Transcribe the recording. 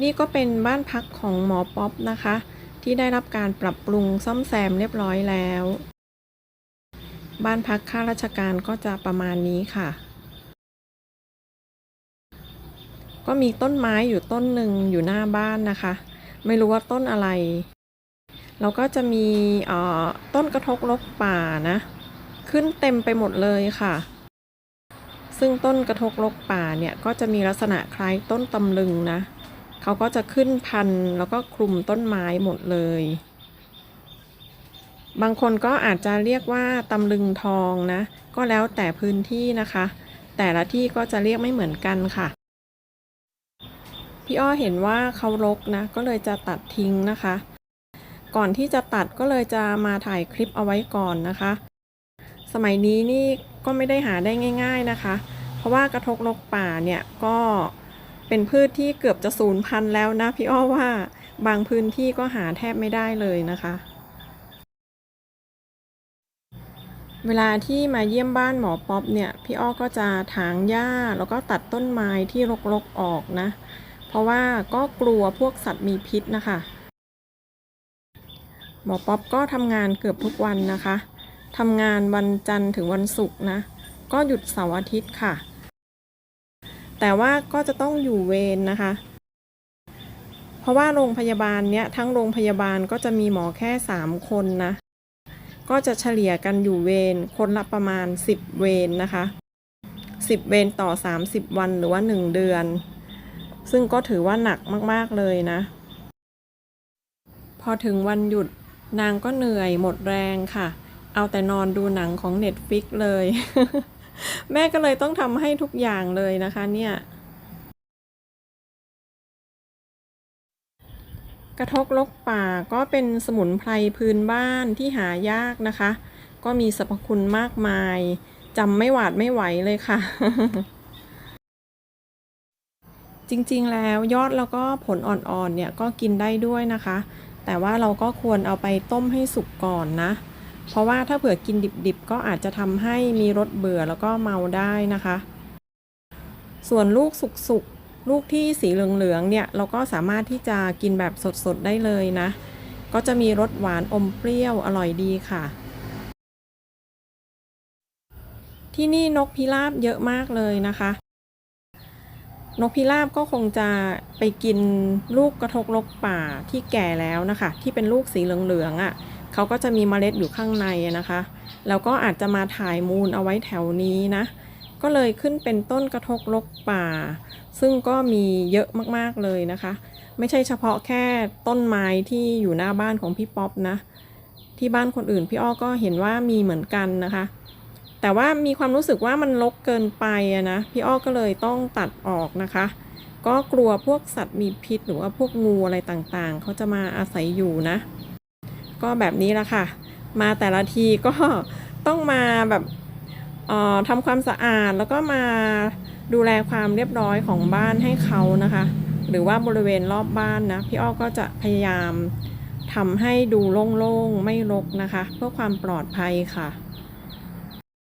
นี่ก็เป็นบ้านพักของหมอป๊อปนะคะ ที่ได้รับการปรับปรุงซ่อมแซมเรียบร้อยแล้ว บ้านพักข้าราชการก็จะประมาณนี้ค่ะ ก็มีต้นไม้อยู่ต้นหนึ่งอยู่หน้าบ้านนะคะ ไม่รู้ว่าต้นอะไร แล้วก็จะมีเอ่อต้นกระทกลกป่านะ ขึ้นเต็มไปหมดเลยค่ะซึ่งต้นกระทกลกป่าเนี่ยก็จะมีลักษณะคล้ายต้นตำลึงนะ เขาก็จะขึ้นพันธุ์แล้วก็คลุมต้นไม้หมดเลย บางคนก็อาจจะเรียกว่าตำลึงทองนะ ก็แล้วแต่พื้นที่นะคะ แต่ละที่ก็จะเรียกไม่เหมือนกันค่ะ พี่อ้อเห็นว่าเขารกนะ ก็เลยจะตัดทิ้งนะคะ ก่อนที่จะตัดก็เลยจะมาถ่ายคลิปเอาไว้ก่อนนะคะ สมัยนี้นี่ก็ไม่ได้หาได้ง่าย ๆนะคะ เพราะว่ากระทกลกป่าเนี่ยก็ เป็นพืชที่เกือบจะสูญพันธุ์แล้วนะพี่อ้อว่าบางพื้นที่ก็หาแทบไม่ได้เลยนะคะ เวลาที่มาเยี่ยมบ้านหมอป๊อปเนี่ย พี่อ้อก็จะถางหญ้าแล้วก็ตัดต้นไม้ที่รกๆออกนะ เพราะว่าก็กลัวพวกสัตว์มีพิษนะคะ หมอป๊อปก็ทำงานเกือบทุกวันนะคะทำงานวันจันทร์ถึงวันศุกร์นะ ก็หยุดเสาร์อาทิตย์ค่ะ แต่ว่าก็จะต้องอยู่เวรนะคะ เพราะว่าโรงพยาบาลเนี้ยทั้งโรงพยาบาลก็จะมีหมอแค่สามคนนะ ก็จะเฉลี่ยกันอยู่เวรคนละประมาณ 10 เวรนะคะ 10 เวรต่อ 30 วันหรือว่า 1 เดือน ซึ่งก็ถือว่าหนักมากๆเลยนะ พอถึงวันหยุดนางก็เหนื่อยหมดแรงค่ะ เอาแต่นอนดูหนังของ Netflix เลย แม่ก็เลยต้องทำให้ทุกอย่างเลยนะคะเนี่ยกระทกลกป่าก็เป็นสมุนไพรพื้นบ้านที่หายากนะคะ ก็มีสรรพคุณมากมายจำไม่หวาดไม่ไหวเลยค่ะ จริงๆแล้วยอดแล้วก็ผลอ่อนๆเนี่ยก็กินได้ด้วยนะคะ แต่ว่าเราก็ควรเอาไปต้มให้สุกก่อนนะ เพราะว่าถ้าเผื่อกินดิบๆ ก็อาจจะทำให้มีรสเบื่อแล้วก็เมาได้นะคะ ส่วนลูกสุกๆ ลูกที่สีเหลืองๆ เนี่ย เราก็สามารถที่จะกินแบบสดๆ ได้เลยนะ ก็จะมีรสหวานอมเปรี้ยวอร่อยดีค่ะที่นี่นกพิราบเยอะมากเลยนะคะ นกพิราบก็คงจะไปกินลูกกระทกลกป่าที่แก่แล้วนะคะ ที่เป็นลูกสีเหลืองๆอะ่ะ เขาก็จะมีเมล็ดอยู่ข้างในนะคะ แล้วก็อาจจะมาถ่ายมูลเอาไว้แถวนี้นะ ก็เลยขึ้นเป็นต้นกระทกลกป่า ซึ่งก็มีเยอะมากๆเลยนะคะ ไม่ใช่เฉพาะแค่ต้นไม้ที่อยู่หน้าบ้านของพี่ป๊อปนะ ที่บ้านคนอื่นพี่อ้อก็เห็นว่ามีเหมือนกันนะคะ แต่ว่ามีความรู้สึกว่ามันรกเกินไปนะ พี่อ้อก็เลยต้องตัดออกนะคะ ก็กลัวพวกสัตว์มีพิษหรือว่าพวกงูอะไรต่างๆ เขาจะมาอาศัยอยู่นะ ก็แบบนี้ละค่ะ มาแต่ละทีก็ต้องมาแบบเอ่อทำความสะอาดแล้วก็มาดูแลความเรียบร้อยของบ้านให้เขานะคะ หรือว่าบริเวณรอบบ้านนะพี่อ้อก็จะพยายามทำให้ดูโล่งๆไม่รกนะคะ เพื่อความปลอดภัยค่ะ